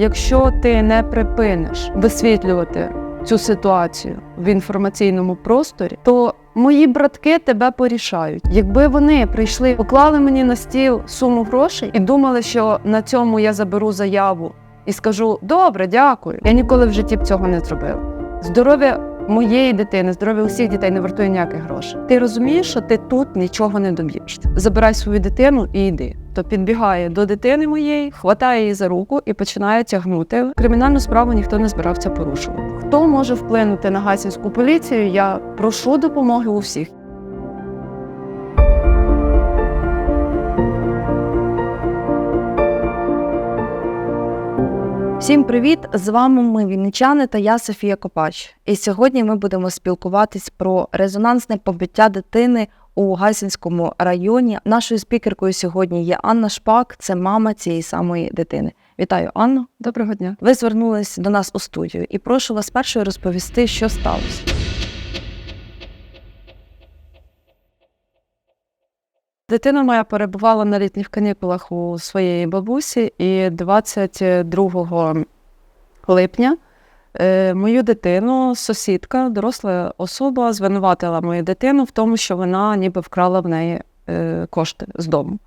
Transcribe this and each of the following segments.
Якщо ти не припиниш висвітлювати цю ситуацію в інформаційному просторі, то мої братки тебе порішають. Якби вони прийшли, поклали мені на стіл суму грошей і думали, що на цьому я заберу заяву і скажу добре, дякую. Я ніколи в житті б цього не зробила. Здоров'я моєї дитини, здоров'я усіх дітей не вартує ніяких грошей. Ти розумієш, що ти тут нічого не доб'єшся. Забирай свою дитину і йди. То підбігає до дитини моєї, хватає її за руку і починає тягнути. Кримінальну справу ніхто не збирався порушувати. Хто може вплинути на гасівську поліцію? Я прошу допомоги у всіх. Всім привіт! З вами ми вінничани та я Софія Копач. І сьогодні ми будемо спілкуватись про резонансне побиття дитини у Гайсинському районі. Нашою спікеркою сьогодні є Анна Шпак, це мама цієї самої дитини. Вітаю, Анно. Доброго дня. Ви звернулись до нас у студію і прошу вас першою розповісти, що сталося. Дитина моя перебувала на літніх канікулах у своєї бабусі, і 22 липня е, мою дитину, сусідка, доросла особа, звинуватила мою дитину в тому, що вона ніби вкрала в неї е, кошти з дому.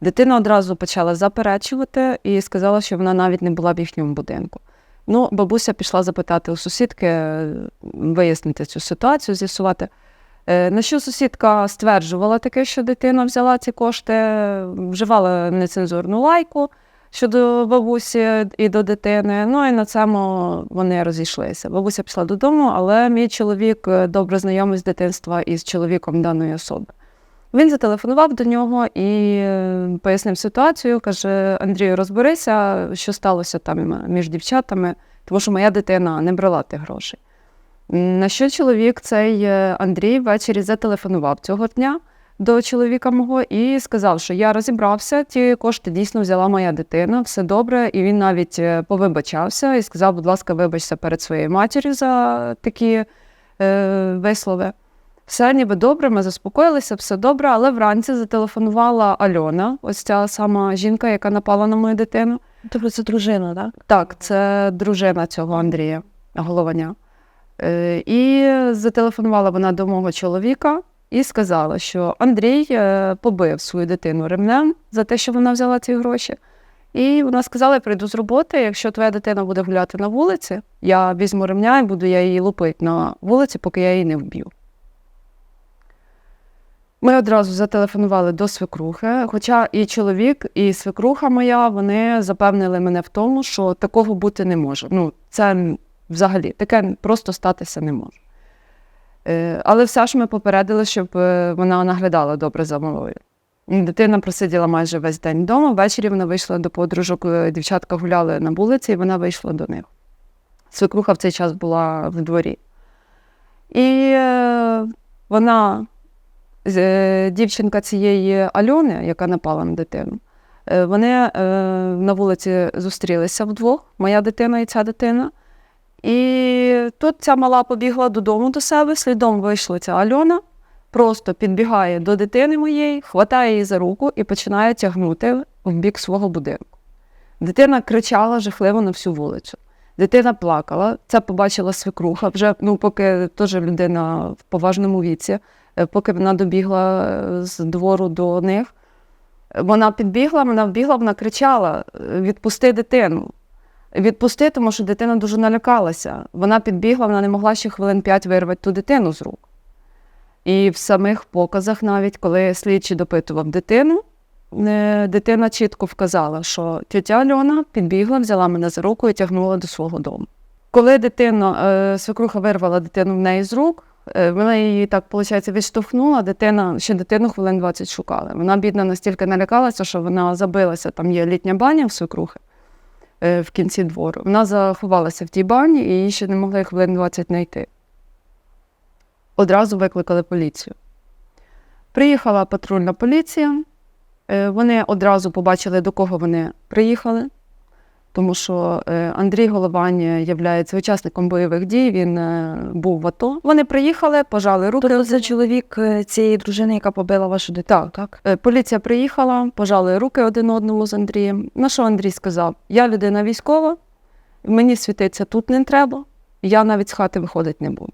Дитина одразу почала заперечувати і сказала, що вона навіть не була в їхньому будинку. Ну, бабуся пішла запитати у сусідки, е, вияснити цю ситуацію, з'ясувати. Е, На що сусідка стверджувала таке, що дитина взяла ці кошти, вживала нецензурну лайку щодо бабусі і до дитини. Ну і на цьому вони розійшлися. Бабуся пішла додому, але мій чоловік е, добре знайомий з дитинства із чоловіком даної особи. Він зателефонував до нього і е, пояснив ситуацію. каже: Андрію, розберися, що сталося там між дівчатами, тому що моя дитина не брала тих грошей. На що чоловік цей е, Андрій ввечері зателефонував цього дня до чоловіка мого і сказав, що я розібрався, ті кошти дійсно взяла моя дитина, все добре. І він навіть е, повибачався і сказав, будь ласка, вибачся перед своєю матір'ю за такі е, вислови. Все ніби добре, ми заспокоїлися, все добре, але вранці зателефонувала Альона, ось ця сама жінка, яка напала на мою дитину. Тобто це дружина, так? Так, це дружина цього Андрія Голованя. Е, І зателефонувала вона до мого чоловіка і сказала, що Андрій е, побив свою дитину ремнем за те, що вона взяла ці гроші. І вона сказала: я прийду з роботи, якщо твоя дитина буде гуляти на вулиці, я візьму ремня і буду я її лупити на вулиці, поки я її не вб'ю. Ми одразу зателефонували до свекрухи, хоча і чоловік, і свекруха моя вони запевнили мене в тому, що такого бути не може. Ну, це взагалі таке просто статися не може. Е, Але все ж ми попередили, щоб е, вона наглядала добре за малою. Дитина просиділа майже весь день вдома. Ввечері вона вийшла до подружок, е, дівчатка гуляли на вулиці, і вона вийшла до них. Свекруха в цей час була в дворі. І вона, дівчинка цієї Альони, яка напала на дитину, вони на вулиці зустрілися вдвох, моя дитина і ця дитина. І тут ця мала побігла додому до себе, слідом вийшла ця Альона, просто підбігає до дитини моєї, хватає її за руку і починає тягнути в бік свого будинку. Дитина кричала жахливо на всю вулицю. Дитина плакала, це побачила свекруха, вже ну, поки теж людина в поважному віці, е, поки вона добігла е, з двору до них. Вона підбігла, вона вбігла, вона кричала: «Е, відпусти дитину. Відпусти, тому що дитина дуже налякалася. Вона підбігла, вона не могла ще хвилин п'ять вирвати ту дитину з рук. І в самих показах, навіть коли слідчий допитував дитину, е, дитина чітко вказала, що тетя Альона підбігла, взяла мене за руку і тягнула до свого дому. Коли дитина, е, свекруха вирвала дитину в неї з рук, е, вона її так, виходить, відштовхнула, дитина, ще дитину хвилин 20 шукали. Вона, бідна, настільки налякалася, що вона забилася, там є літня баня в свекрухи в кінці двору. Вона заховалася в тій бані і її ще не могли хвилин 20 знайти. Одразу викликали поліцію. Приїхала патрульна поліція. Е, Вони одразу побачили, до кого вони приїхали, тому що е, Андрій Головань є учасником бойових дій, він е, був в АТО. Вони приїхали, пожали руки. Тобто це чоловік е, цієї дружини, яка побила вашу дитину, так? Е, Поліція приїхала, пожали руки один одному з Андрієм. На що Андрій сказав: Я людина військова, мені світиться тут не треба, я навіть з хати виходити не буду.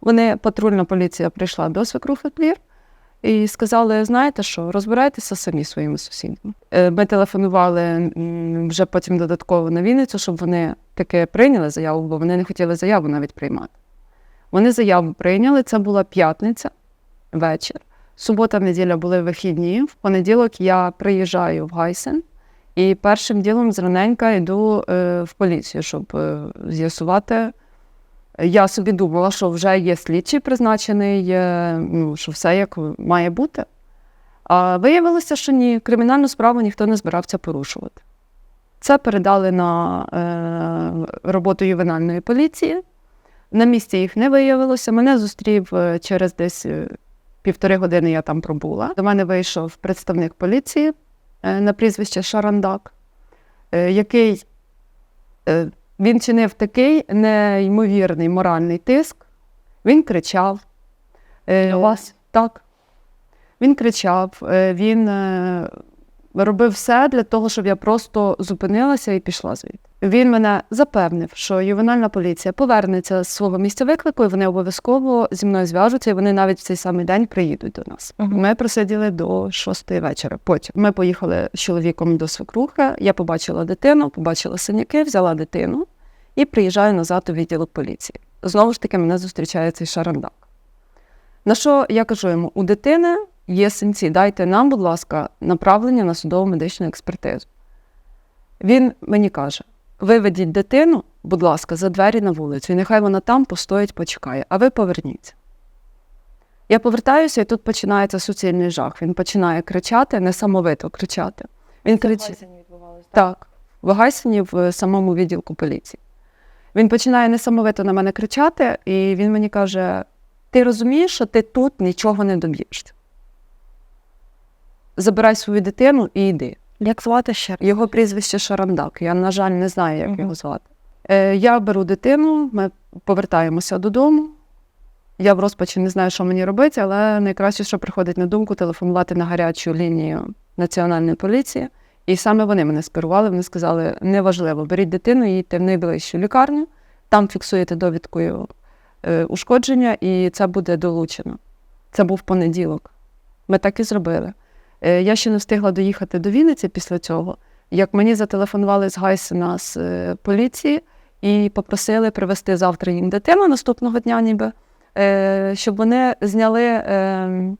Вони, патрульна поліція прийшла до свекрухи Клір і сказали: знаєте що, розбирайтеся самі своїми сусідами. Е, Ми телефонували вже потім додатково на Вінницю, щоб вони таки прийняли заяву, бо вони не хотіли заяву навіть приймати. Вони заяву прийняли, це була п'ятниця, вечір. Субота, неділя були вихідні. В понеділок я приїжджаю в Гайсен і першим ділом зраненька йду е, в поліцію, щоб е, з'ясувати. Я собі думала, що вже є слідчий призначений, ну, що все як має бути. А виявилося, що ні, кримінальну справу ніхто не збирався порушувати. Це передали на е, роботу ювенальної поліції. На місці їх не виявилося. Мене зустрів е, через десь е, півтори години я там пробула. До мене вийшов представник поліції е, на прізвище Шарандак, е, який е, він чинив такий неймовірний моральний тиск. Він кричав. Е, вас? Так. Він кричав, е, він е, робив все для того, щоб я просто зупинилася і пішла звідти. Він мене запевнив, що ювенальна поліція повернеться з свого місця виклику, і вони обов'язково зі мною зв'яжуться, і вони навіть в цей самий день приїдуть до нас. Мгм. Ми просиділи до шостої вечора. Потім ми поїхали з чоловіком до свекрухи. Я побачила дитину, побачила синяки, взяла дитину і приїжджаю назад у відділок поліції. Знову ж таки, мене зустрічає цей шарандак. На що я кажу йому: у дитини є синці, дайте нам, будь ласка, направлення на судово медичну експертизу. Він мені каже: виведіть дитину, будь ласка, за двері на вулицю, і нехай вона там постоїть, почекає, а ви поверніться. Я повертаюся, і тут починається суцільний жах. Він починає кричати, несамовито кричати. Він кричить. Так, в Гайсені в самому відділку поліції. Він починає несамовито на мене кричати, і він мені каже: ти розумієш, що ти тут нічого не доб'єшся. Забирай свою дитину і йди. Як звати ще? Його прізвище Шарандак. Я, на жаль, не знаю, як його звати. Е, я беру дитину, ми повертаємося додому. Я в розпачі не знаю, що мені робити, але найкраще, що приходить на думку, телефонувати на гарячу лінію Національної поліції. І саме вони мене скерували. Вони сказали: неважливо, беріть дитину, їдьте в найближчу лікарню, там фіксуєте довідкою е, ушкодження, і це буде долучено. Це був понеділок. Ми так і зробили. Е, Я ще не встигла доїхати до Вінниці після цього, як мені зателефонували з Гайсена з е, поліції і попросили привезти завтра їм дитину наступного дня, ніби, е, щоб вони зняли е,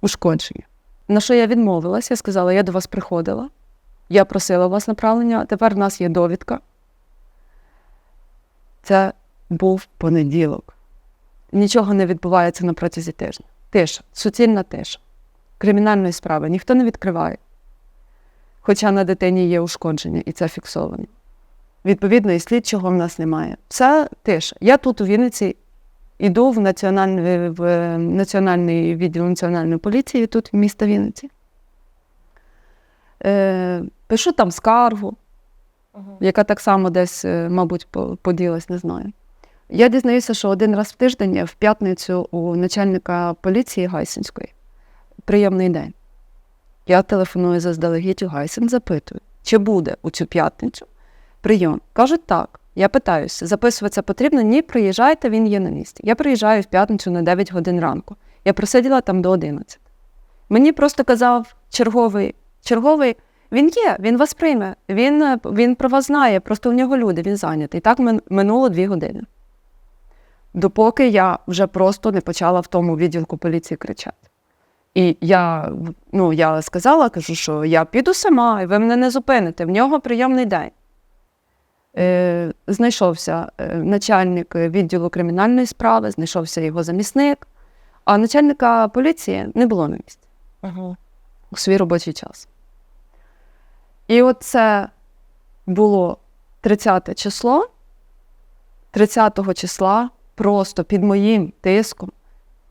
ушкодження. На що я відмовилася, я сказала, я до вас приходила, я просила у вас направлення, тепер в нас є довідка. Це був понеділок. Нічого не відбувається на протязі тижня. Тиша, суцільна тиша. Кримінальної справи ніхто не відкриває. Хоча на дитині є ушкодження, і це фіксовано. Відповідно, і слідчого в нас немає. Це тиша. Я тут у Вінниці йду в національний, в національний відділ національної поліції, тут в міста Вінниці. Е, пишу там скаргу, яка так само десь, е, мабуть, поділась, не знаю. Я дізнаюся, що один раз в тиждень, в п'ятницю, у начальника поліції Гайсинської прийомний день. Я телефоную заздалегідь у Гайсен, запитую, чи буде у цю п'ятницю прийом. Кажуть, так. Я питаюся, записуватися потрібно? Ні, приїжджайте, він є на місці. Я приїжджаю в п'ятницю на 9 годин ранку. Я просиділа там до 11. Мені просто казав черговий, черговий, він є, він вас прийме, він, він про вас знає, просто у нього люди, він зайнятий. І Так минуло дві години. Допоки я вже просто не почала в тому відділку поліції кричати. І я, ну, я сказала, кажу, що я піду сама, і ви мене не зупините. В нього прийомний день. Е, знайшовся е, начальник відділу кримінальної справи, знайшовся його замісник, а начальника поліції не було на місці Угу. у свій робочий час. І от це було 30 число. 30 числа просто під моїм тиском.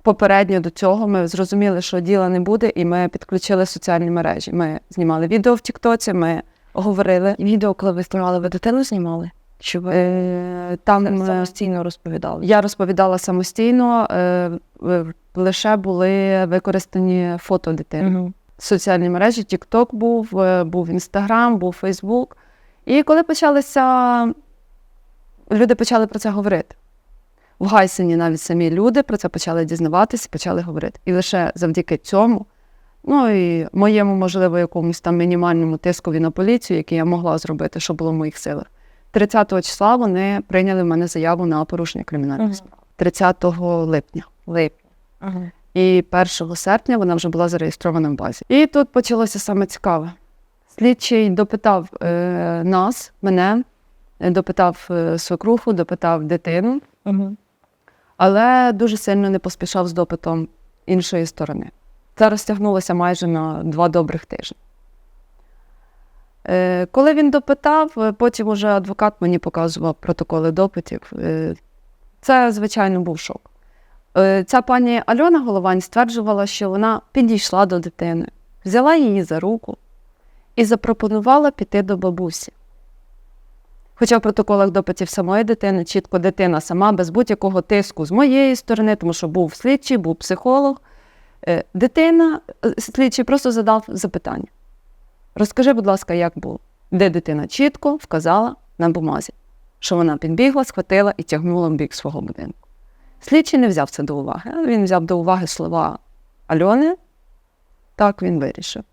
Попередньо до цього ми зрозуміли, що діла не буде, і ми підключили соціальні мережі. Ми знімали відео в Тіктоці, ми говорили. Відео, коли ви знімали, ви дитину знімали? Чи ви Е, Там е, самостійно розповідали? я розповідала самостійно, е, е, лише були використані фото дитини. Угу. соціальні мережі, TikTok був, е, був Instagram, був Facebook. І коли почалися, люди почали про це говорити. В Гайсені навіть самі люди про це почали дізнаватися, почали говорити. І лише завдяки цьому, ну і моєму, можливо, якомусь там мінімальному тискові на поліцію, який я могла зробити, що було в моїх силах. 30 числа вони прийняли в мене заяву на порушення кримінальної Мгм. справи. 30 липня. Липня. Угу. І 1 серпня вона вже була зареєстрована в базі. І тут почалося саме цікаве. Слідчий допитав е, нас, мене, е, допитав е, свекруху, допитав дитину, Угу. Але дуже сильно не поспішав з допитом іншої сторони. Це розтягнулося майже на два добрих тижні. Е, коли він допитав, е, потім уже адвокат мені показував протоколи допитів. Е, це, звичайно, був шок. Ця пані Альона Головань стверджувала, що вона підійшла до дитини, взяла її за руку і запропонувала піти до бабусі. Хоча в протоколах допитів самої дитини чітко дитина сама без будь-якого тиску з моєї сторони, тому що був слідчий, був психолог. Е, Дитина, е, слідчий просто задав запитання. Розкажи, будь ласка, як було? Де дитина чітко вказала на бумазі, що вона підбігла, схватила і тягнула в бік свого будинку. Слідчий не взяв це до уваги. а Він взяв до уваги слова Альони. Так він вирішив.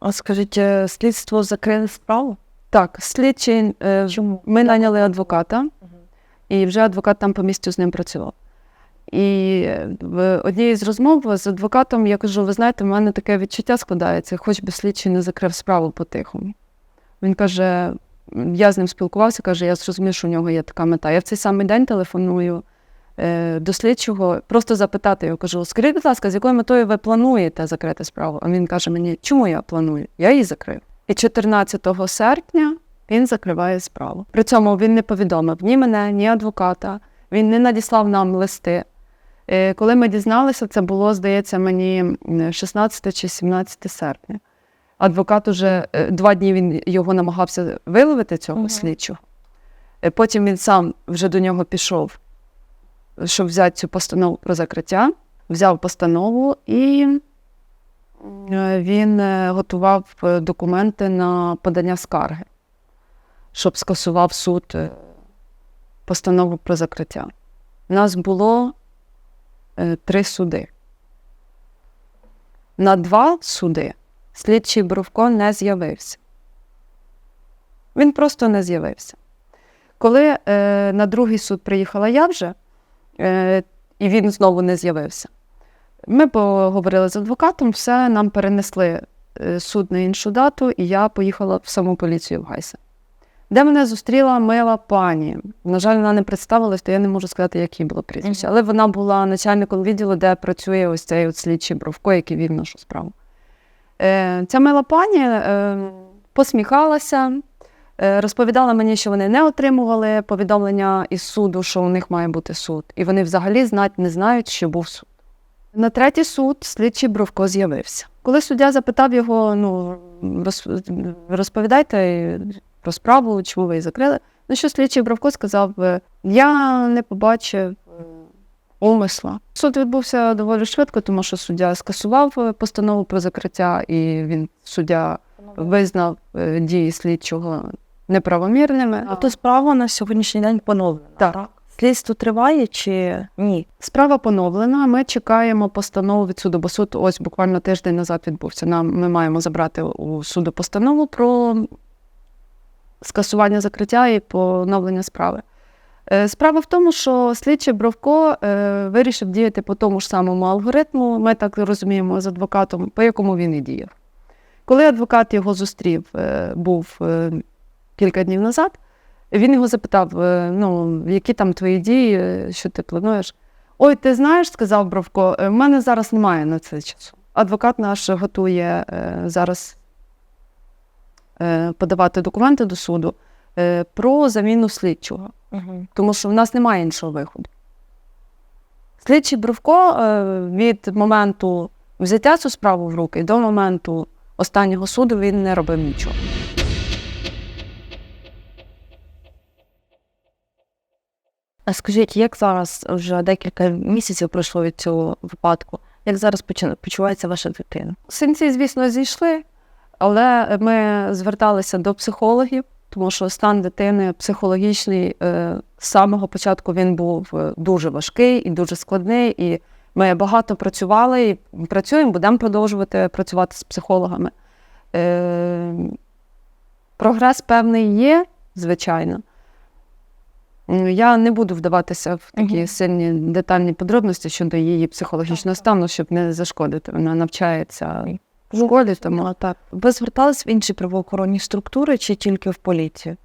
А скажіть, е, слідство закрили справу? Так, слідчий. е, Чому? Ми наняли адвоката, і вже адвокат там по місцю з ним працював. І в одній з розмов з адвокатом я кажу: ви знаєте, в мене таке відчуття складається, хоч би слідчий не закрив справу по-тихому. Він каже: я з ним спілкувався, каже, я зрозумів, що у нього є така мета. Я в цей самий день телефоную е, до слідчого, просто запитати його, кажу: скажіть, будь ласка, з якою метою ви плануєте закрити справу? А він каже мені, чому я планую? Я її закрив. І 14 серпня він закриває справу. При цьому він не повідомив ні мене, ні адвоката. Він не надіслав нам листи. Е, Коли ми дізналися, це було, здається, мені 16 чи 17 серпня. Адвокат уже е, два дні він його намагався виловити цього Мгм. слідчого. Е, Потім він сам вже до нього пішов, щоб взяти цю постанову про закриття. Взяв постанову і він е, готував е, документи на подання скарги, щоб скасував суд е, постанову про закриття. У нас було е, три суди. На два суди слідчий Бровко не з'явився. Він просто не з'явився. Коли е, на другий суд приїхала я вже, е, і він знову не з'явився, ми поговорили з адвокатом, все нам перенесли е, суд на іншу дату, і я поїхала в саму поліцію в Гайсе. Де мене зустріла мила пані. На жаль, вона не представилась, то я не можу сказати, як їй було прізвище. Але вона була начальником відділу, де працює ось цей от слідчий Бровко, який вів нашу справу. Е, ця мила пані е, посміхалася, е, розповідала мені, що вони не отримували повідомлення із суду, що у них має бути суд. І вони взагалі знать не знають, що був суд. На третій суд слідчий Бровко з'явився. Коли суддя запитав його, ну розповідайте про справу, чому ви її закрили. Ну що слідчий Бровко сказав: е, я не побачив е, умисла. Суд відбувся доволі швидко, тому що суддя скасував е, постанову про закриття, і він суддя визнав е, дії слідчого неправомірними. Тобто справа на сьогоднішній день поновлена. Так. Слідство триває чи ні? Справа поновлена. Ми чекаємо постанову від суду, бо суд ось буквально тиждень назад відбувся. Нам ми маємо забрати у суду постанову про скасування закриття і поновлення справи. Е, Справа в тому, що слідчий Бровко е, вирішив діяти по тому ж самому алгоритму, ми так розуміємо з адвокатом, по якому він і діяв. Коли адвокат його зустрів, е, був кілька днів назад, він його запитав: е, ну, які там твої дії, е, що ти плануєш? Ой, ти знаєш, сказав Бровко, «е, в мене зараз немає на це часу. Адвокат наш готує зараз подавати документи до суду про заміну слідчого, Угу. тому що в нас немає іншого виходу. Слідчий Бровко від моменту взяття цю справу в руки до моменту останнього суду він не робив нічого. А скажіть, як зараз вже декілька місяців пройшло від цього випадку? Як зараз почувається ваша дитина? Синці, звісно, зійшли, але ми зверталися до психологів, тому що стан дитини психологічний е, з самого початку він був е, дуже важкий і дуже складний. І ми багато працювали і працюємо, будемо продовжувати працювати з психологами. Е, прогрес певний є, звичайно. Я не буду вдаватися в такі Мгм. сильні детальні подробності щодо її психологічного стану, щоб не зашкодити. Вона навчається в школі, тому так. Ви звертались в інші правоохоронні структури чи тільки в поліцію?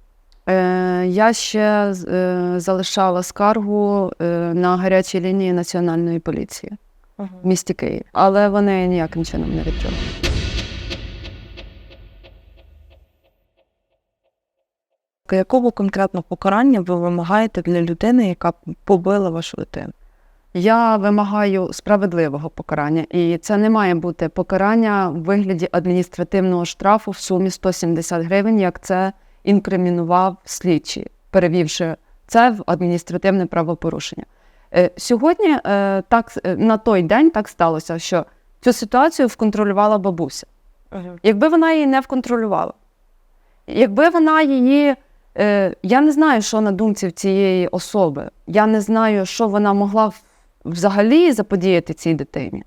Е, я ще е, залишала скаргу е, на гарячій лінії національної поліції в місті Київ, але вони ніяким чином не відкрили. Якого конкретно покарання ви вимагаєте для людини, яка побила вашу дитину? Я вимагаю справедливого покарання, і це не має бути покарання в вигляді адміністративного штрафу в сумі 170 гривень, як це інкримінував слідчий, перевівши це в адміністративне правопорушення. Е, Сьогодні е, так е, на той день так сталося, що цю ситуацію вконтролювала бабуся. Якби вона її не вконтролювала, якби вона її. Е, я не знаю, що на думці в цієї особи. Я не знаю, що вона могла взагалі заподіяти цій дитині.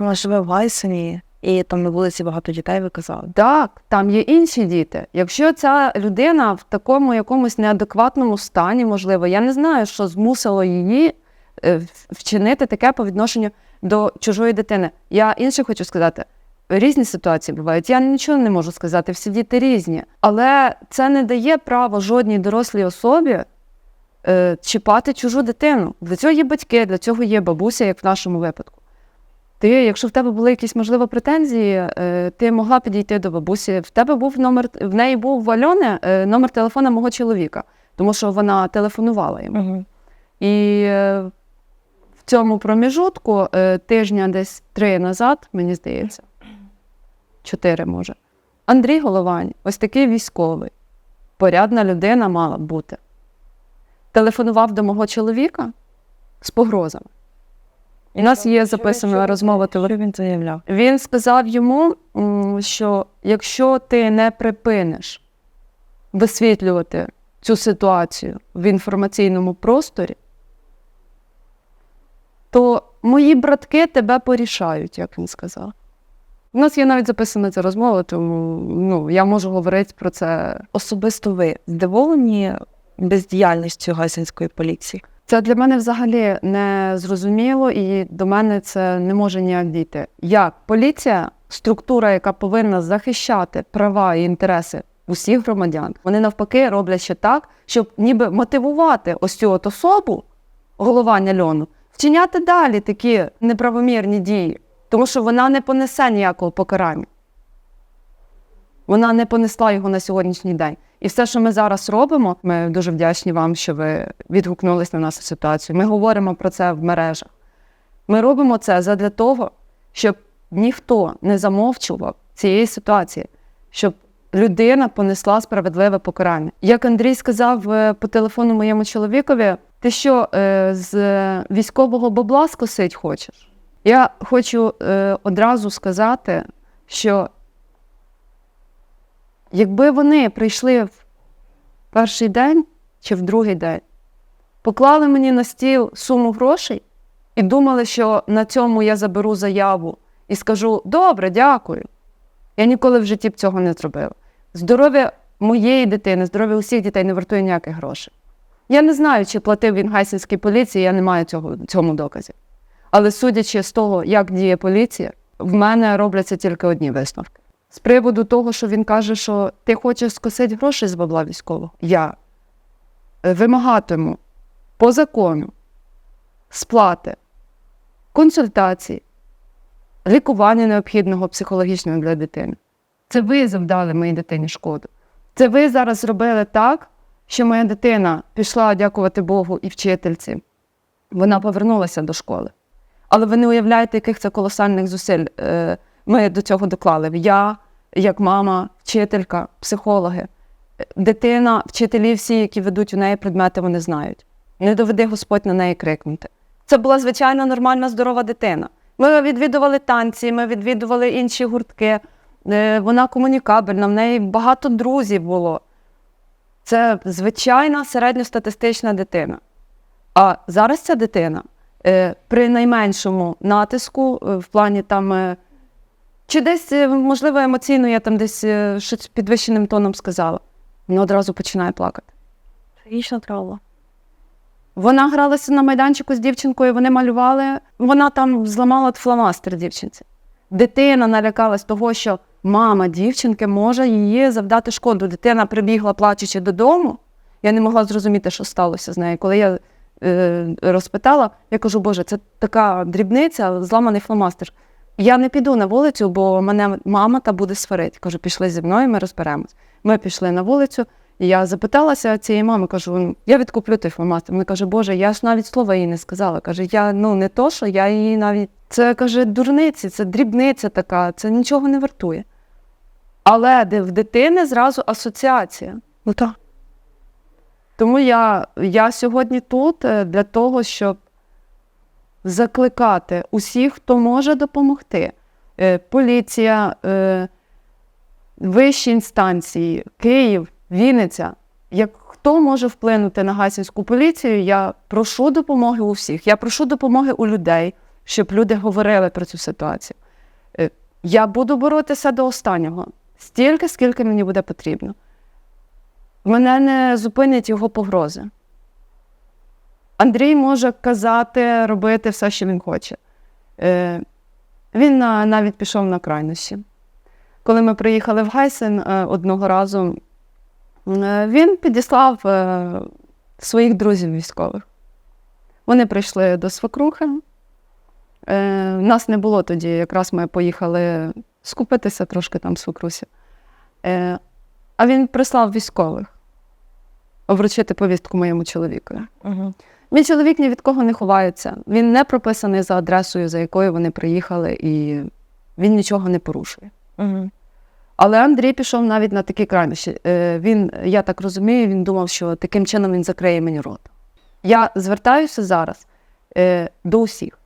Вона живе в Гайсені, і там на вулиці багато дітей, ви казали. Так, там є інші діти. Якщо ця людина в такому якомусь неадекватному стані, можливо, я не знаю, що змусило її е, вчинити таке по відношенню до чужої дитини. Я інше хочу сказати. Різні ситуації бувають. Я нічого не можу сказати, всі діти різні. Але це не дає права жодній дорослій особі е, чіпати чужу дитину. Для цього є батьки, для цього є бабуся, як в нашому випадку. Ти, якщо в тебе були якісь можливо претензії, е, ти могла підійти до бабусі. В тебе був номер, в неї був в Альони е, номер телефона мого чоловіка, тому що вона телефонувала йому. І е, в цьому проміжутку е, тижня десь три назад, мені здається, чотири може. Андрій Головань, ось такий військовий, порядна людина мала б бути. Телефонував до мого чоловіка з погрозами. У нас є записана розмова телефону. Що він заявляв? Він сказав йому, що якщо ти не припиниш висвітлювати цю ситуацію в інформаційному просторі, то мої братки тебе порішають, як він сказав. У нас є навіть записана ця розмова, тому ну, я можу говорити про це. Особисто ви здивовані бездіяльністю Гайсинської поліції? Це для мене взагалі не зрозуміло, і до мене це не може ніяк дійти. Як поліція, структура, яка повинна захищати права і інтереси усіх громадян, вони навпаки роблять ще так, щоб ніби мотивувати ось цю от особу, головання льону, вчиняти далі такі неправомірні дії, тому що вона не понесе ніякого покарання. Вона не понесла його на сьогоднішній день. І все, що ми зараз робимо, ми дуже вдячні вам, що ви відгукнулись на нашу ситуацію. Ми говоримо про це в мережах. Ми робимо це задля того, щоб ніхто не замовчував цієї ситуації, щоб людина понесла справедливе покарання. Як Андрій сказав е, по телефону моєму чоловікові, ти що е, з військового бабла скосить хочеш? Я хочу е, одразу сказати, що Якби вони прийшли в перший день чи в другий день, поклали мені на стіл суму грошей і думали, що на цьому я заберу заяву і скажу: добре, дякую. Я ніколи в житті б цього не зробила. Здоров'я моєї дитини, здоров'я усіх дітей не вартує ніяких грошей. Я не знаю, чи платив він гайсинській поліції, я не маю цього, цьому доказів. Але судячи з того, як діє поліція, в мене робляться тільки одні висновки. З приводу того, що він каже, що ти хочеш скосити гроші з бабла військового, я е, вимагатиму по закону сплати, консультації, лікування необхідного психологічного для дитини. Це ви завдали моїй дитині шкоду. Це ви зараз зробили так, що моя дитина пішла, дякувати Богу, і вчительці. Вона повернулася до школи. Але ви не уявляєте, яких це колосальних зусиль е, ми до цього доклали. Я, як мама, вчителька, психологи, Е, дитина, вчителі всі, які ведуть у неї предмети, вони знають. Не доведи Господь на неї крикнути. Це була звичайна нормальна здорова дитина. Ми відвідували танці, ми відвідували інші гуртки. е, вона комунікабельна, в неї багато друзів було. Це звичайна середньостатистична дитина. А зараз ця дитина при найменшому натиску, е, в плані там, е, чи десь, е, можливо, емоційно я там десь е, щось підвищеним тоном сказала, вона одразу починає плакати. Трагічна травма. Вона гралася на майданчику з дівчинкою, вони малювали. Вона там зламала фломастер дівчинці. Дитина налякалась того, що мама дівчинки може її завдати шкоду. Дитина прибігла, плачучи додому. Я не могла зрозуміти, що сталося з нею. Коли я е, розпитала, я кажу, Боже, це така дрібниця, зламаний фломастер. Я не піду на вулицю, бо мене мама та буде сварити. Кажу, пішли зі мною, ми розберемось. Ми пішли на вулицю, і я запиталася цієї мами, кажу, «Ну, я відкуплю той фломастер. Вона каже, Боже, я ж навіть слова їй не сказала. Каже, я ну не то, що я її навіть. Це каже, дурниці, це дрібниця така, це нічого не вартує. Але в дитини зразу асоціація. Ну так. Тому я, я сьогодні тут е, для того, щоб закликати усіх, хто може допомогти. Е, Поліція, е, вищі інстанції, Київ, Вінниця. Як хто може вплинути на гасінську поліцію, я прошу допомоги у всіх. Я прошу допомоги у людей, щоб люди говорили про цю ситуацію. Я буду боротися до останнього, стільки, скільки мені буде потрібно. Мене не зупинять його погрози. Андрій може казати, робити все, що він хоче. Е, він на, навіть пішов на крайнощі. Коли ми приїхали в Гайсен е, одного разу, е, він підіслав е, своїх друзів військових. Вони прийшли до свекрухи. Е, нас не було тоді, якраз ми поїхали скупитися трошки там свекрусі. А він прислав військових вручити повістку моєму чоловікові. Угу. Мій чоловік ні від кого не ховається. Він не прописаний за адресою, за якою вони приїхали, і він нічого не порушує. Угу. Але Андрій пішов навіть на такі крайнощі. Е, Він, я так розумію, він думав, що таким чином він закриє мені рот. Я звертаюся зараз е, до усіх.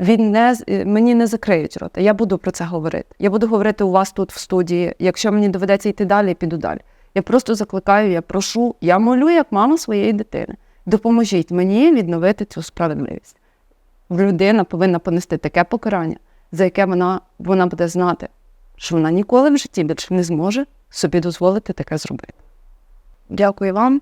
Він не, е, мені не закриють рота. Я буду про це говорити. Я буду говорити у вас тут в студії. Якщо мені доведеться йти далі, я піду далі. Я просто закликаю, я прошу, я молю як мама своєї дитини. Допоможіть мені відновити цю справедливість. Людина повинна понести таке покарання, за яке вона, вона буде знати, що вона ніколи в житті більше не зможе собі дозволити таке зробити. Дякую вам.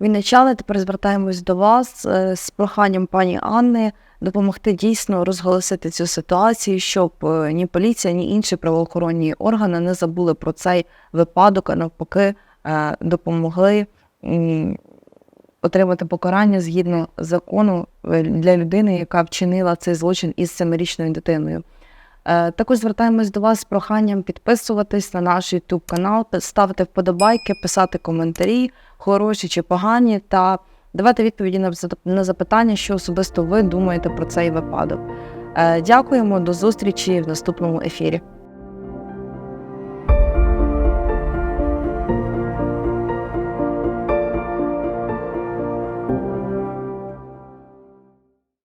Вінничани, тепер звертаємось до вас е, з проханням пані Анни допомогти дійсно розголосити цю ситуацію, щоб е, ні поліція, ні інші правоохоронні органи не забули про цей випадок, а навпаки е, допомогли отримати покарання згідно закону е, для людини, яка вчинила цей злочин із семирічною дитиною. Також звертаємось до вас з проханням підписуватись на наш YouTube канал, ставити вподобайки, писати коментарі, хороші чи погані, та давати відповіді на запитання, що особисто ви думаєте про цей випадок. Е, Дякуємо, до зустрічі в наступному ефірі.